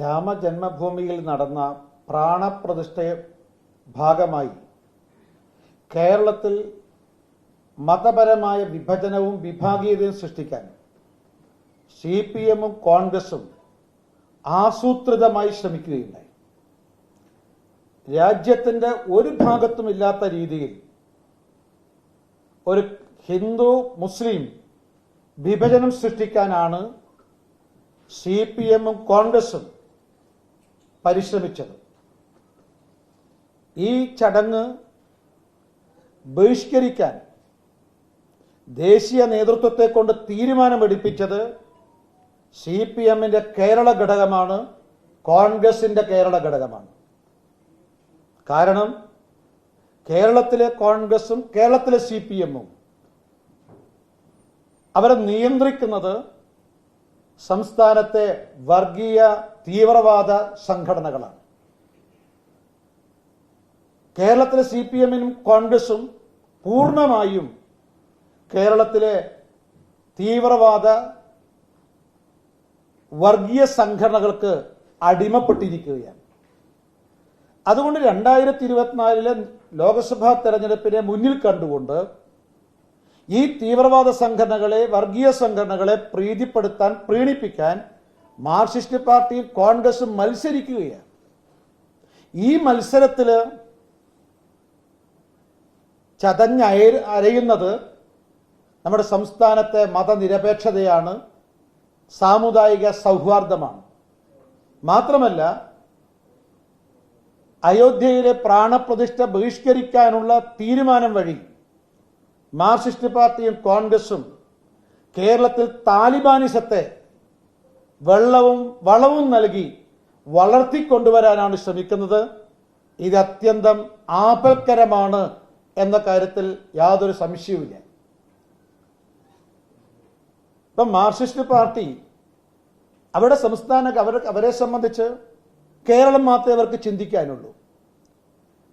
രാമജന്മഭൂമിയിൽ നടന്ന പ്രാണപ്രതിഷ്ഠ ഭാഗമായി കേരളത്തിൽ മതപരമായ വിഭജനവും വിഭാഗീയതയും സൃഷ്ടിക്കാൻ സി പി എമ്മും കോൺഗ്രസും ആസൂത്രിതമായി ശ്രമിക്കുകയുണ്ടായി. രാജ്യത്തിന്റെ ഒരു ഭാഗത്തും ഇല്ലാത്ത രീതിയിൽ ഒരു ഹിന്ദു മുസ്ലിം വിഭജനം സൃഷ്ടിക്കാനാണ് സി പി എമ്മും കോൺഗ്രസും പരിശ്രമിച്ചത്. ഈ ചടങ്ങ് ബഹിഷ്കരിക്കാൻ ദേശീയ നേതൃത്വത്തെ കൊണ്ട് തീരുമാനമെടുപ്പിച്ചത് സി പി എമ്മിന്റെ കേരള ഘടകമാണ് കോൺഗ്രസിന്റെ കേരള ഘടകമാണ്. കാരണം കേരളത്തിലെ കോൺഗ്രസും കേരളത്തിലെ സി പി എമ്മും അവരെ നിയന്ത്രിക്കുന്നത് സംസ്ഥാനത്തെ വർഗീയ തീവ്രവാദ സംഘടനകളാണ്. കേരളത്തിലെ സി പി എമ്മിനും കോൺഗ്രസും പൂർണമായും കേരളത്തിലെ തീവ്രവാദ വർഗീയ സംഘടനകൾക്ക് അടിമപ്പെട്ടിരിക്കുകയാണ്. അതുകൊണ്ട് രണ്ടായിരത്തി ഇരുപത്തിനാലിലെ ലോക്സഭാ തെരഞ്ഞെടുപ്പിനെ മുന്നിൽ കണ്ടുകൊണ്ട് ഈ തീവ്രവാദ സംഘടനകളെ വർഗീയ സംഘടനകളെ പ്രീതിപ്പെടുത്താൻ പ്രീണിപ്പിക്കാൻ മാർക്സിസ്റ്റ് പാർട്ടിയും കോൺഗ്രസും മത്സരിക്കുകയാണ്. ഈ മത്സരത്തിൽ ചതഞ്ഞയ അരയുന്നത് നമ്മുടെ സംസ്ഥാനത്തെ മതനിരപേക്ഷതയാണ് സാമുദായിക സൗഹാർദ്ദമാണ്. മാത്രമല്ല അയോധ്യയിലെ പ്രാണപ്രതിഷ്ഠ ബഹിഷ്കരിക്കാനുള്ള തീരുമാനം വഴി മാർക്സിസ്റ്റ് പാർട്ടിയും കോൺഗ്രസും കേരളത്തിൽ താലിബാനിസത്തെ വെള്ളവും വളവും നൽകി വളർത്തിക്കൊണ്ടുവരാനാണ് ശ്രമിക്കുന്നത്. ഇത് അത്യന്തം ആപൽക്കരമാണ് എന്ന കാര്യത്തിൽ യാതൊരു സംശയവുമില്ല. ഇപ്പം മാർക്സിസ്റ്റ് പാർട്ടി അവരുടെ സംസ്ഥാന അവർ അവരെ സംബന്ധിച്ച് കേരളം മാത്രമേ അവർക്ക് ചിന്തിക്കാനുള്ളൂ.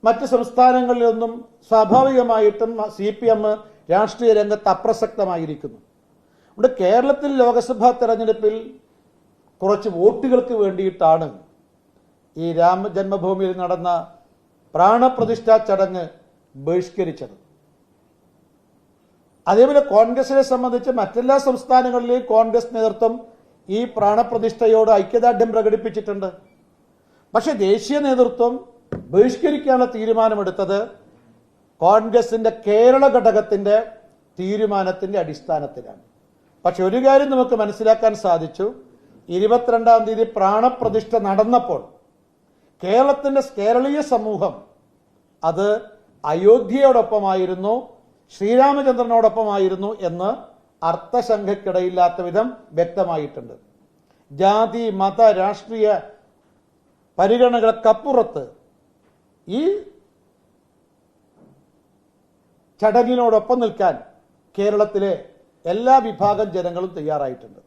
മറ്റ് സംസ്ഥാനങ്ങളിലൊന്നും സ്വാഭാവികമായിട്ടും സി പി എം രാഷ്ട്രീയ രംഗത്ത് അപ്രസക്തമായിരിക്കുന്നു. ഇവിടെ കേരളത്തിൽ ലോക്സഭാ തെരഞ്ഞെടുപ്പിൽ കുറച്ച് വോട്ടുകൾക്ക് വേണ്ടിയിട്ടാണ് ഈ രാമജന്മഭൂമിയിൽ നടന്ന പ്രാണപ്രതിഷ്ഠാ ചടങ്ങ് ബഹിഷ്കരിച്ചത്. അതേപോലെ കോൺഗ്രസിനെ സംബന്ധിച്ച് മറ്റെല്ലാ സംസ്ഥാനങ്ങളിലെയും കോൺഗ്രസ് നേതൃത്വം ഈ പ്രാണപ്രതിഷ്ഠയോട് ഐക്യദാർഢ്യം പ്രകടിപ്പിച്ചിട്ടുണ്ട്. പക്ഷെ ദേശീയ നേതൃത്വം ബഹിഷ്കരിക്കാനുള്ള തീരുമാനമെടുത്തത് കോൺഗ്രസിന്റെ കേരള ഘടകത്തിന്റെ തീരുമാനത്തിന്റെ അടിസ്ഥാനത്തിലാണ്. പക്ഷെ ഒരു കാര്യം നമുക്ക് മനസ്സിലാക്കാൻ സാധിച്ചു. ഇരുപത്തിരണ്ടാം തീയതി പ്രാണപ്രതിഷ്ഠ നടന്നപ്പോൾ കേരളത്തിന്റെ കേരളീയ സമൂഹം അത് അയോധ്യയോടൊപ്പമായിരുന്നു ശ്രീരാമചന്ദ്രനോടൊപ്പമായിരുന്നു എന്ന് അർത്ഥശങ്കയ്ക്കിടയില്ലാത്ത വിധം വ്യക്തമായിട്ടുണ്ട്. ജാതി മത രാഷ്ട്രീയ പരിഗണനകൾക്കപ്പുറത്ത് ഈ ചടങ്ങിനോടൊപ്പം നിൽക്കാൻ കേരളത്തിലെ എല്ലാ വിഭാഗം ജനങ്ങളും തയ്യാറായിട്ടുണ്ട്.